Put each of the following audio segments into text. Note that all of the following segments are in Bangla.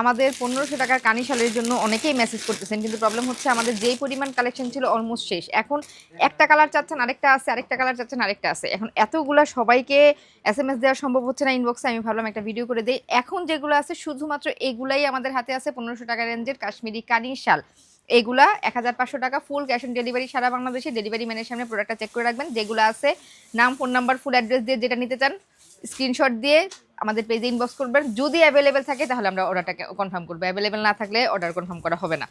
আমাদের পনেরোশো টাকার কানি শালের জন্য অনেকেই মেসেজ করতেছেন, কিন্তু প্রবলেম হচ্ছে আমাদের যেই পরিমাণ কালেকশন ছিল অলমোস্ট শেষ। এখন একটা কালার চাচ্ছেন, আরেকটা আছে, আরেকটা কালার চাচ্ছেন, আরেকটা আছে। এখন এতগুলা সবাইকে এস এম এস দেওয়া সম্ভব হচ্ছে না ইনবক্সে আমি ভাবলাম একটা ভিডিও করে দিই। এখন যেগুলো আছে, শুধুমাত্র এগুলাই আমাদের হাতে আছে পনেরোশো টাকা রেঞ্জের কাশ্মীরি কানি শাল। এগুলা এক হাজার পাঁচশো টাকা ফুল ক্যাশ অন ডেলিভারি সারা বাংলাদেশে। ডেলিভারি ম্যানের সামনে প্রোডাক্টটা চেক করে রাখবেন। যেগুলো আছে, নাম ফোন নাম্বার ফুল অ্যাড্রেস দিয়ে যেটা নিতে চান স্ক্রিনশট দিয়ে আমাদের পেজে ইনবক্স করবেন। যদি অ্যাভেলেবেল থাকে, তাহলে আমরা অর্ডারটাকে কনফার্ম করব। অ্যাভেলেবেল না থাকলে অর্ডার কনফার্ম করা হবে না।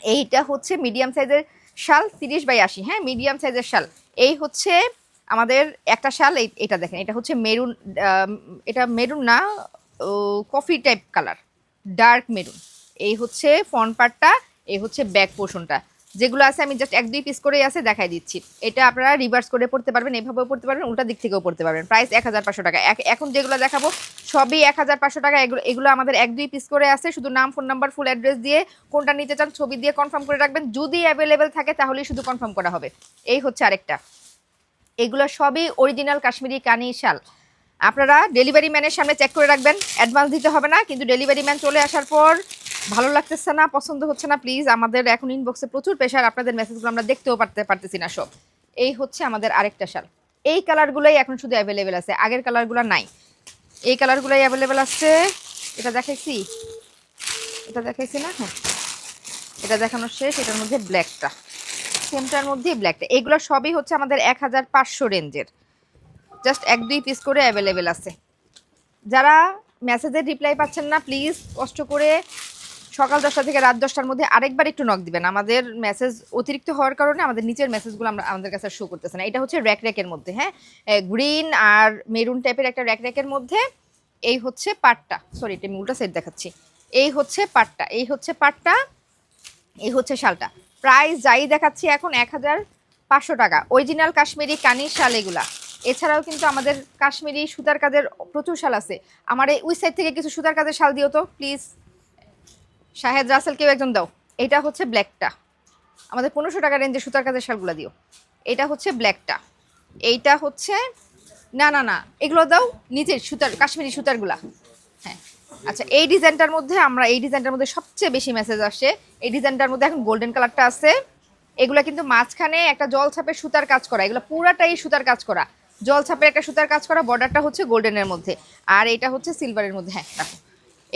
এইটা হচ্ছে মিডিয়াম সাইজের শাল, তিরিশ বাই আশি। হ্যাঁ মিডিয়াম সাইজের শাল। এই হচ্ছে আমাদের একটা শাল এটা দেখেন, এটা হচ্ছে মেরুন এটা মেরুন না coffee type colour dark maroon এই হচ্ছে ফ্রন্ট পার্টটা এই হচ্ছে ব্যাক পোর্শনটা যেগুলো আছে আমি জাস্ট এক, দুই পিস করেই আছে দেখাই দিচ্ছি। এটা আপনারা রিভার্স করে পড়তে পারবেন, এভাবেও পড়তে পারবেন, উল্টা দিক থেকেও পড়তে পারবেন। প্রাইস এক হাজার পাঁচশো টাকা। এখন যেগুলো দেখাবো, সবই এক হাজার পাঁচশো টাকা। এগুলো এগুলো আমাদের এক, দুই পিস করে আছে, শুধু নাম ফোন নাম্বার ফুল অ্যাড্রেস দিয়ে কোনটা নিতে চান, ছবি দিয়ে কনফার্ম করে রাখবেন। যদি অ্যাভেলেবেল থাকে, তাহলেই শুধু কনফার্ম করা হবে। এই হচ্ছে আরেকটা। এগুলো সবই অরিজিনাল কাশ্মীরি কানি শাল। আপনারা ডেলিভারি ম্যানের সামনে চেক করে রাখবেন। অ্যাডভান্স দিতে হবে না, কিন্তু ডেলিভারি ম্যান চলে আসার পর ভালো লাগতেছে না, পছন্দ হচ্ছে না প্লিজ আমাদের এখন ইনবক্সে প্রচুর প্রেশার আপনাদের মেসেজগুলো আমরা দেখতেও পারতে পারতেছি না সব। এই হচ্ছে আমাদের আরেকটা শাল। এই কালারগুলোই এখন শুধু অ্যাভেলেবেল আছে, আগের কালারগুলো নাই। এই কালারগুলোই অ্যাভেলেবেল আছে, এটা দেখাইছি? এটা দেখাইছি না? হ্যাঁ। এটা দেখানো শেষ, এটার মধ্যে ব্ল্যাকটা সেমটার মধ্যেই ব্ল্যাকটা এগুলো সবই হচ্ছে আমাদের এক হাজার পাঁচশো রেঞ্জের জাস্ট এক দুই পিস করে অ্যাভেলেবেল আছে। যারা মেসেজের রিপ্লাই পাচ্ছেন না প্লিজ কষ্ট করে সকাল দশটা থেকে রাত দশটার মধ্যে আরেকবার একটু নক দিবেন। আমাদের মেসেজ অতিরিক্ত হওয়ার কারণে আমাদের নিচের মেসেজগুলো আমরা আমাদের কাছে শো করতেছে না। এটা হচ্ছে র্যাক র্যাকের মধ্যে হ্যাঁ? গ্রিন আর মেরুন টাইপের একটা র্যাক র্যাকের মধ্যে। এই হচ্ছে পাটটা। সরি এটা আমি উল্টা সাইড দেখাচ্ছি। এই হচ্ছে পাটটা। এই হচ্ছে পাটটা। এই হচ্ছে শালটা। প্রাইস যাই দেখাচ্ছি এখন এক হাজার পাঁচশো টাকা। অরিজিনাল কাশ্মীরি কানির শাল এগুলা। এছাড়াও কিন্তু আমাদের কাশ্মীরি সুতার কাজের প্রচুর শাল আছে। আমার এই ওই সাইড থেকে কিছু সুতার কাজের শাল দিও তো প্লিজ শাহেদ রাসেল কেউ একজন দাও। এটা হচ্ছে ব্ল্যাকটা আমাদের পনেরোশো টাকা রেঞ্জে সুতার কাজের শালগুলো দিও। এটা হচ্ছে ব্ল্যাকটা এইটা হচ্ছে, না না না, এগুলো দাও নিজের সুতার, কাশ্মীরি সুতারগুলা। হ্যাঁ। আচ্ছা এই ডিজাইনটার মধ্যে আমরা, এই ডিজাইনটার মধ্যে সবচেয়ে বেশি মেসেজ আসে, এই ডিজাইনটার মধ্যে এখন গোল্ডেন কালারটা আছে। এগুলো কিন্তু মাঝখানে একটা জল ছাপের সুতার কাজ করা, এগুলো পুরাটাই সুতার কাজ করা। জল ছাপের একটা সুতার কাজ করা বর্ডারটা হচ্ছে গোল্ডেনের মধ্যে। আর এটা হচ্ছে সিলভারের মধ্যে হ্যাঁ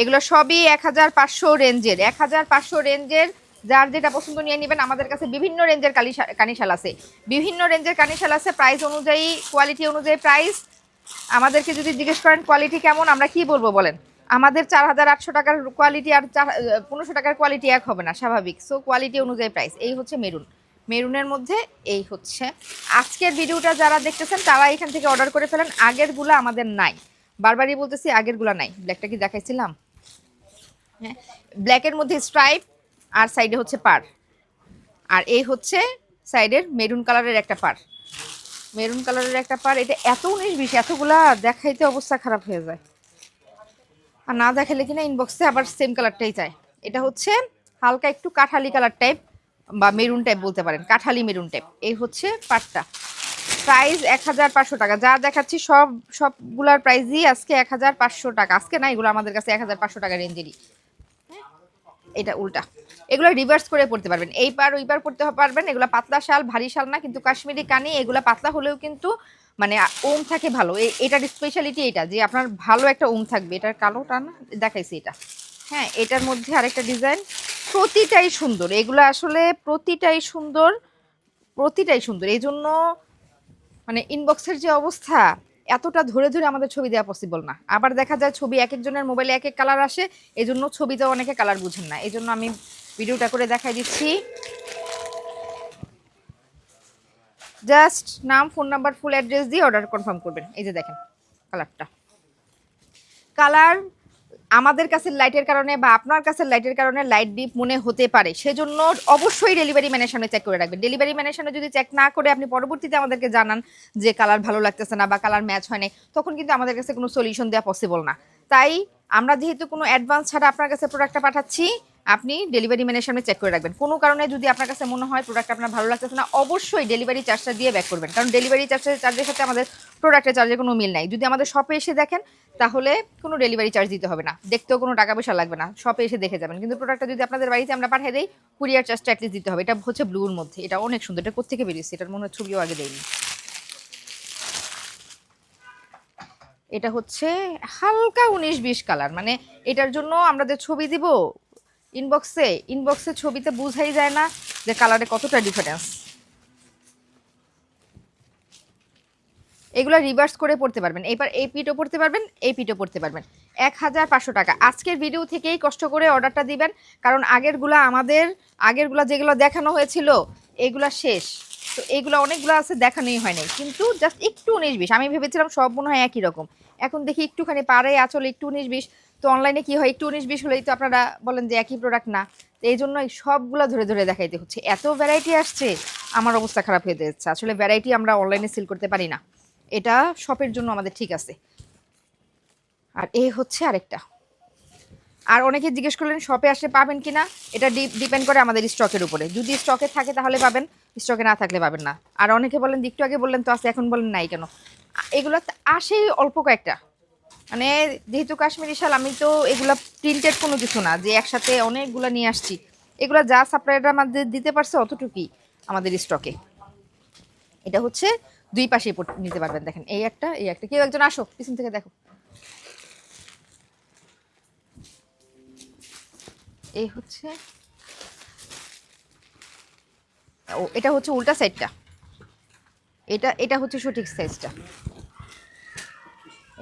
এগুলো সবই এক হাজার পাঁচশো রেঞ্জের এক হাজার পাঁচশো রেঞ্জের। যার যেটা পছন্দ নিয়ে নেবেন, আমাদের কাছে বিভিন্ন রেঞ্জের কানিশাল আছে। বিভিন্ন রেঞ্জের কানিশাল আছে প্রাইস অনুযায়ী কোয়ালিটি অনুযায়ী প্রাইস আমাদেরকে যদি জিজ্ঞেস করেন কোয়ালিটি কেমন, আমরা কি বলব বলেন? আমাদের চার হাজার আটশো টাকার কোয়ালিটি আর চার পনেরোশো টাকার কোয়ালিটি এক হবে না, স্বাভাবিক। সো কোয়ালিটি অনুযায়ী প্রাইস এই হচ্ছে মেরুন। মেরুনের মধ্যে এই হচ্ছে। আজকের ভিডিওটা যারা দেখতেছেন, তারা এখান থেকে অর্ডার করে ফেলেন। আগেরগুলো আমাদের নাই। বারবারই বলতেছি, আগেরগুলো নাই। ব্ল্যাকটা কি দেখাইছিলাম? হ্যাঁ ব্ল্যাকের মধ্যে স্ট্রাইপ আর সাইডে হচ্ছে পার। আর এই হচ্ছে সাইডের মেরুন কালারের একটা পার। মেরুন কালারের একটা পার, এটা এত উনিশ বিশ, এতগুলা দেখাইতে অবস্থা খারাপ হয়ে যায়। আর না দেখালে কিনা ইনবক্সে আবার সেম কালারটাই চায়। এটা হচ্ছে হালকা একটু কাঠালি কালার টাইপ বা মেরুন টাইপ বলতে পারেন, কাঠালি মেরুন টাইপ এই হচ্ছে পাটটা প্রাইস এক হাজার পাঁচশো টাকা। যা দেখাচ্ছি সব, সবগুলার প্রাইসই আজকে এক হাজার পাঁচশো টাকা। আজকে না, এগুলো আমাদের কাছে এক হাজার পাঁচশো টাকা রেঞ্জেরই? এটা উল্টা। এগুলো রিভার্স করে পড়তে পারবেন। এই পার ওই পার পড়তে পারবেন। এগুলো পাতলা শাল, ভারী শাল না, কিন্তু কাশ্মীরি কানি, এগুলো পাতলা হলেও কিন্তু মানে ওম থাকে ভালো। এটার স্পেশালিটি এটা, যে আপনার ভালো একটা ওম থাকবে। এটার কালোটা না, দেখাইছি এটা। হ্যাঁ এটার মধ্যে আরেকটা ডিজাইন প্রতিটাই সুন্দর। এগুলো আসলে প্রতিটাই সুন্দর প্রতিটাই সুন্দর। এই জন্য মানে ইনবক্সের যে অবস্থা এতটা ধরে ধরে আমাদের ছবি দেওয়া পসিবল না। আবার দেখা যায় ছবি এক একজনের মোবাইলে এক এক কালার আসে এই জন্য ছবিতেও অনেকে কালার বুঝেন না। এই জন্য আমি ভিডিওটা করে দেখাই দিচ্ছি। জাস্ট নাম ফোন নাম্বার ফুল অ্যাড্রেস দিয়ে অর্ডার কনফার্ম করবেন। এই যে দেখেন কালারটা কালার আমাদের কাছে লাইটের কারণে বা আপনার কাছে লাইটের কারণে লাইট ডিপ মনে হতে পারে। সেজন্য অবশ্যই ডেলিভারি ম্যানের সামনে চেক করে রাখবেন। ডেলিভারি ম্যানের সামনে যদি চেক না করে আপনি পরবর্তীতে আমাদেরকে জানান যে কালার ভালো লাগতেছে না বা কালার ম্যাচ হয় নাই, তখন কিন্তু আমাদের কাছে কোনো সলিউশন দেওয়া পসিবল না। তাই আমরা যেহেতু কোনো অ্যাডভান্স ছাড়া আপনার কাছে প্রোডাক্টটা পাঠাচ্ছি আপনি ডেলিভারি ম্যানের সামনে চেক করে রাখবেন। কোনো কারণে যদি আপনার কাছে মনে হয় প্রোডাক্ট আপনার ভালো লাগতেছে না, অবশ্যই ডেলিভারি চার্জটা দিয়ে ব্যাক করবেন। কারণ ডেলিভারি চার্জের চার্জের সাথে আমাদের প্রোডাক্টের চার্জের কোনো মিল নাই। যদি আমাদের শপে এসে দেখেন, তাহলে কোনো ডেলিভারি চার্জ দিতে হবে না। দেখতেও কোনো টাকা পয়সা লাগবে না। শপে এসে দেখে যাবেন। কিন্তু প্রোডাক্টটা যদি আপনাদের বাড়িতে আমরা পাঠিয়ে দিই কুরিয়ার চার্জটা অ্যাটলিস্ট দিতে হবে। এটা হচ্ছে ব্লুর মধ্যে। এটা অনেক সুন্দর। এটা কোথেকে বেরিয়েছে? এটার মনে হয় ছবিও আগে দেয়নি এটা হচ্ছে হালকা উনিশ বিশ কালার। মানে এটার জন্য আমরা যে ছবি দিব ইনবক্সে ইনবক্সে ছবিতে বোঝাই যায় না যে কালারে কতটা ডিফারেন্স এগুলো রিভার্স করে পড়তে পারবেন। এবার এই পিটও পড়তে পারবেন এই পিটও পড়তে পারবেন। এক হাজার পাঁচশো টাকা। আজকের ভিডিও থেকেই কষ্ট করে অর্ডারটা দিবেন, কারণ আগেরগুলা আমাদের, আগেরগুলা যেগুলো দেখানো হয়েছিল, এগুলা শেষ। তো এইগুলো অনেকগুলো আছে, দেখানোই হয় নাই। কিন্তু জাস্ট একটু উনিশ বিশ, আমি ভেবেছিলাম সব মনে হয় একই রকম। এখন দেখি একটুখানি পারে আচলে একটু উনিশ বিশ তো অনলাইনে কি হয়? একটু উনিশ, বিশ হলেই তো আপনারা বলেন যে একই প্রোডাক্ট না। তো এই জন্য সবগুলো ধরে ধরে দেখাইতে হচ্ছে। এত ভ্যারাইটি আসছে, আমার অবস্থা খারাপ হয়ে যাচ্ছে। আসলে ভ্যারাইটি আমরা অনলাইনে সেল করতে পারি না। এটা শপের জন্য আমাদের ঠিক আছে। আর এই হচ্ছে আরেকটা। আর অনেকে জিজ্ঞেস করলেন শপে আসলে পাবেন কিনা এটা ডিপেন্ড করে আমাদের স্টকের উপরে। যদি স্টকে থাকে তাহলে পাবেন স্টকে না থাকলে পাবেন না। আর অনেকে বলেন একটু আগে বললেন তো আছে, এখন বলেন নাই কেন? এগুলো আসেই অল্প কয়েকটা। মানে যেহেতু কাশ্মীরি শাল, আমি তো এগুলা প্রিন্টেড কোনো কিছু না, যে একসাথে অনেকগুলো নিয়ে আসছি। এগুলো যা সাপ্লাইয়াররা আমাদের দিতে পারছে অতটুকুই আমাদের স্টকে এটা হচ্ছে দুই পাশে নিতে পারবেন, দেখেন, এই একটা এই একটা। কেউ একজন আসো পিছন থেকে দেখো। এই হচ্ছে ও, এটা হচ্ছে উল্টা সাইডটা এটা এটা হচ্ছে সঠিক সাইজটা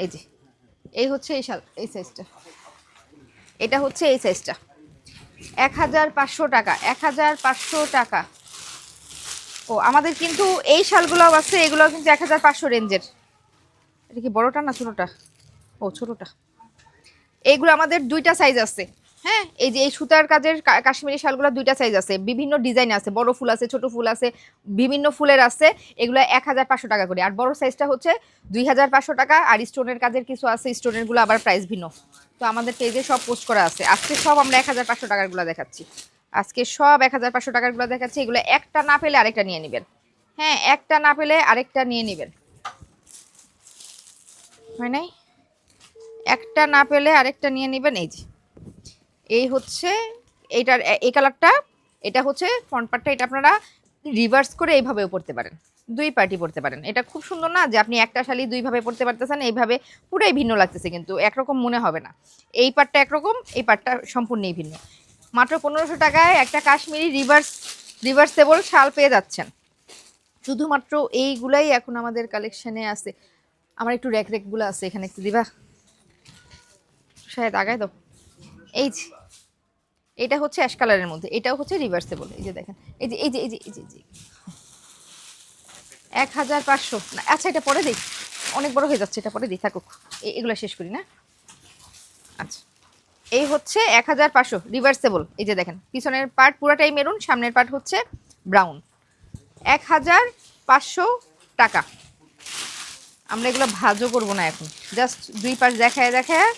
এই যে। এই হচ্ছে এই এই সাইজটা এটা হচ্ছে এই সাইজটা এক হাজার পাঁচশো টাকা এক হাজার পাঁচশো টাকা। ও, আমাদের কিন্তু এই শালগুলোও আছে এগুলো কিন্তু এক হাজার পাঁচশো রেঞ্জের। এটা কি বড়োটা না ছোটোটা? ও, ছোটোটা। এইগুলো আমাদের দুইটা সাইজ আছে। হ্যাঁ এই যে এই সুতার কাজের কাশ্মীরি শালগুলো দুইটা সাইজ আছে, বিভিন্ন ডিজাইন আছে, বড় ফুল আছে, ছোট ফুল আছে, বিভিন্ন ফুলের আছে, এগুলো এক হাজার পাঁচশো টাকা করে। আর বড় সাইজটা হচ্ছে দুই হাজার পাঁচশো টাকা, আর স্টোনের কাজের কিছু আছে স্টোনেরগুলো আবার প্রাইস ভিন্ন। তো আমাদের পেজে সব পোস্ট করা আছে। আজকে সব আমরা এক হাজার পাঁচশো টাকারগুলো দেখাচ্ছি। আজকে সব এক হাজার পাঁচশো টাকারগুলো দেখাচ্ছি, এগুলো একটা না পেলে আরেকটা নিয়ে নেবেন। হ্যাঁ একটা না পেলে আরেকটা নিয়ে নেবেন। হয় নাই? একটা না পেলে আরেকটা নিয়ে নেবেন, এই যে। এই হচ্ছে এইটার এই কালারটা এটা হচ্ছে ফ্রন্ট পার্টটা এটা আপনারা রিভার্স করে এইভাবেও পড়তে পারেন। দুই পার্টি পড়তে পারেন। এটা খুব সুন্দর না যে আপনি একটা শালি দুইভাবে পড়তে পারতেছেন, এইভাবে পুরাই ভিন্ন লাগতেছে কিন্তু, একরকম মনে হবে না। এই পার্টটা একরকম, এই পার্টটা সম্পূর্ণই ভিন্ন। মাত্র পনেরোশো টাকায় একটা কাশ্মীরি রিভার্স রিভার্সেবল শাল পেয়ে যাচ্ছেন। শুধুমাত্র এইগুলাই এখন আমাদের কালেকশানে আছে। আমার একটু র্যাক র্যাকগুলো আছে, এখানে একটু দিবা? শায়দ আগায় দাও। এই এটা হচ্ছে অ্যাশ কালারের মধ্যে, এটাও হচ্ছে রিভার্সেবল এই যে দেখেন, এই যে এই যে এই যে এই যে এক হাজার পাঁচশো, না আচ্ছা এটা পরে দিই অনেক বড় হয়ে যাচ্ছে, এটা পরে দিই থাকুক এগুলো শেষ করি, না? আচ্ছা এই হচ্ছে এক হাজার পাঁচশো রিভার্সেবল এই যে দেখেন, পিছনের পার্ট পুরাটাই মেরুন, সামনের পার্ট হচ্ছে ব্রাউন এক হাজার পাঁচশো টাকা। আমরা এগুলো ভাজও করব না এখন জাস্ট দুই পাশ দেখায় দেখায়,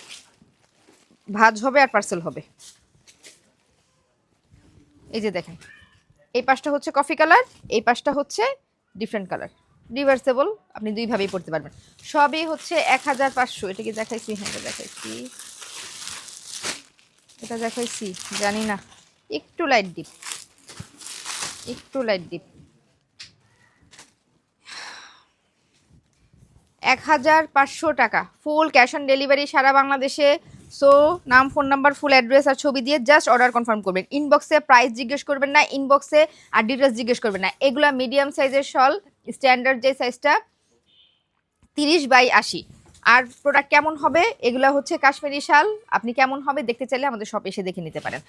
ভাজ হবে আর পার্সেল হবে। এই যে দেখেন, এই পাশটা হচ্ছে কফি কালার এই পাশটা হচ্ছে ডিফারেন্ট কালার রিভার্সেবল আপনি দুইভাবেই পড়তে পারবেন। সবই হচ্ছে এক হাজার পাঁচশো, এটা কি দেখাইছি? হ্যাঁ এটা দেখাইছি। এটা দেখাইছি, জানি না। একটু লাইট ডিপ একটু লাইট ডিপ এক হাজার পাঁচশো টাকা ফুল ক্যাশ অন ডেলিভারি সারা বাংলাদেশে সো নাম ফোন নাম্বার ফুল অ্যাড্রেস আর ছবি দিয়ে জাস্ট অর্ডার কনফার্ম করবেন। ইনবক্সে প্রাইস জিজ্ঞেস করবেন না ইনবক্সে আর ডিটেলস জিজ্ঞেস করবেন না। এগুলো মিডিয়াম সাইজের শল স্ট্যান্ডার্ড যে সাইজটা তিরিশ বাই আশি। আর প্রোডাক্ট কেমন হবে, এগুলো হচ্ছে কাশ্মীরি শাল। আপনি কেমন হবে, দেখতে চাইলে আমাদের শপ এসে দেখে নিতে পারেন।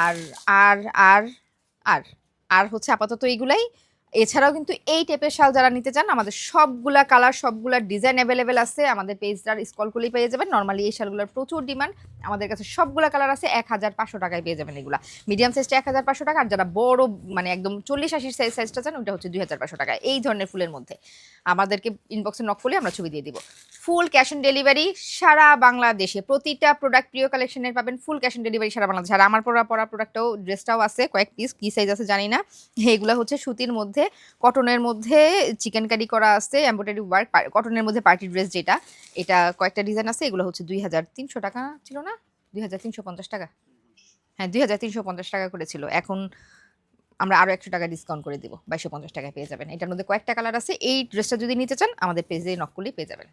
আর আর আর আর আর হচ্ছে আপাতত এইগুলাই এছাড়াও কিন্তু এই টেপের শাল যারা নিতে চান, আমাদের সবগুলা কালার সবগুলা ডিজাইন অ্যাভেলেবেল আছে। আমাদের পেজটার স্কল করলেই পেয়ে যাবেন। নর্মালি এই শালগুলোর প্রচুর ডিমান্ড আমাদের কাছে সবগুলা কালার আছে, এক হাজার পাঁচশো টাকায় পেয়ে যাবেন এগুলা। মিডিয়াম সাইজটা এক হাজার পাঁচশো টাকা, আর যারা বড় মানে একদম চল্লিশ আশির সাইজ সাইজটা চান, ওটা হচ্ছে দুই হাজার পাঁচশো টাকা। এই ধরনের ফুলের মধ্যে আমাদেরকে ইনবক্সে নক করলে আমরা ছবি দিয়ে দিব। ফুল ক্যাশ অন ডেলিভারি সারা বাংলাদেশে প্রতিটা প্রোডাক্ট প্রিয় কালেকশনের পাবেন। ফুল ক্যাশ অন ডেলিভারি সারা বাংলাদেশে। আর আমার পরা পরা প্রোডাক্টটাও ড্রেসটাও আছে, কয়েক পিস কী সাইজ আছে জানি না। এইগুলো হচ্ছে সুতির মধ্যে কটনের মধ্যে চিকেন কারি করা আছে এমব্রয়ডারি ওয়ার্ক কটনের মধ্যে পার্টি ড্রেস যেটা, এটা কয়েকটা ডিজাইন আছে, এগুলো হচ্ছে দুই হাজার তিনশো টাকা ছিল না? হাজার তিনশো পঞ্চাশ টাকা। হ্যাঁ দুই হাজার তিনশো পঞ্চাশ টাকা করেছিল। এখন আমরা আরও একশো টাকা ডিসকাউন্ট করে দিব। বাইশশো পঞ্চাশ টাকায় পেয়ে যাবেন। এটার মধ্যে কয়েকটা কালার আছে। এই ড্রেসটা যদি নিতে চান, আমাদের পেজে নক পেয়ে যাবেন।